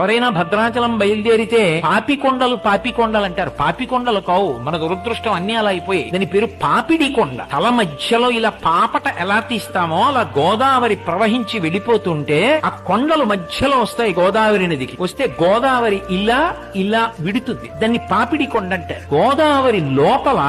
ఎవరైనా భద్రాచలం బయలుదేరితే పాపికొండలు పాపికొండలు అంటారు. పాపికొండలు కావు. మన దురదృష్టం అన్ని అలా అయిపోయి దాని పేరు పాపిడి కొండ తల మధ్యలో ఇలా పాపట ఎలా తీస్తామో అలా గోదావరి ప్రవహించి వెళ్ళిపోతుంటే ఆ కొండలు మధ్యలో వస్తాయి గోదావరి నదికి. వస్తే గోదావరి ఇలా ఇలా విడుతుంది. దాన్ని పాపిడి కొండ అంటారు. గోదావరి లోపల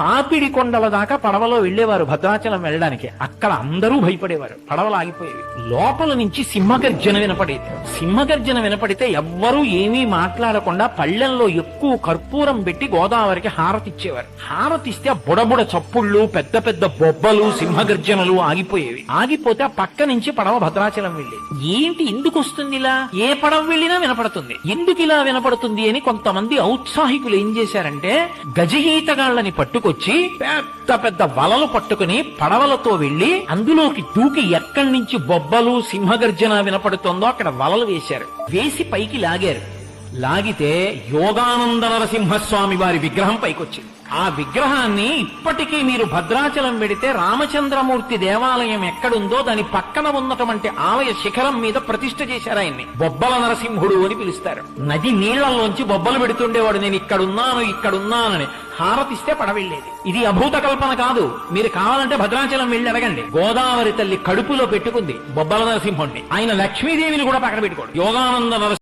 పాపిడి కొండల దాకా పడవలో వెళ్ళేవారు భద్రాచలం వెళ్ళడానికి. అక్కడ అందరూ భయపడేవారు. పడవలు ఆగిపోయేవి లోపల నుంచి సింహగర్జన వినపడేది. సింహగర్జన వినపడితే ఎవ్వరూ ఏమీ మాట్లాడకుండా పళ్ళెంలో ఎక్కువ కర్పూరం పెట్టి గోదావరికి హారతిచ్చేవారు హారతిస్తే బుడబుడ చప్పుళ్ళు పెద్ద పెద్ద బొబ్బలు సింహగర్జనలు ఆగిపోయేవి. ఆగిపోతే ఆ పక్క నుంచి పడవ భద్రాచలం వెళ్ళేది. ఏంటి ఎందుకు వస్తుంది ఇలా? ఏ పడవ వెళ్ళినా వినపడుతుంది. ఎందుకు ఇలా వినపడుతుంది అని కొంతమంది ఔత్సాహికులు ఏం చేశారంటే గజహీతగాళ్ళని పట్టుకొచ్చి పెద్ద పెద్ద వలలు పట్టుకుని పడవలతో వెళ్ళి అందులోకి దూకి ఎక్కడి నుంచి బొబ్బలు సింహగర్జన వినపడుతుందో అక్కడ వలలు వేశారు. వేసి పైకి లాగారు. లాగితే యోగానంద నరసింహస్వామి వారి విగ్రహం పైకొచ్చింది. ఆ విగ్రహాన్ని ఇప్పటికీ మీరు భద్రాచలం వెడితే రామచంద్రమూర్తి దేవాలయం ఎక్కడుందో దాని పక్కన ఉన్నటువంటి ఆలయ శిఖరం మీద ప్రతిష్ఠ చేశారు ఆయన్ని. బొబ్బల నరసింహుడు అని పిలుస్తారు. నది నీళ్ళలోంచి బొబ్బలు పెడుతుండేవాడు నేను ఇక్కడున్నాను ఇక్కడున్నానని. హారతిస్తే పడవెళ్ళేది ఇది అభూత కల్పన కాదు. మీరు కావాలంటే భద్రాచలం వెళ్ళి అడగండి. గోదావరి తల్లి కడుపులో పెట్టుకుంది బొబ్బల నరసింహుణ్ణి. ఆయన లక్ష్మీదేవిని కూడా పక్కన పెట్టుకోండి. యోగానంద నరసింహ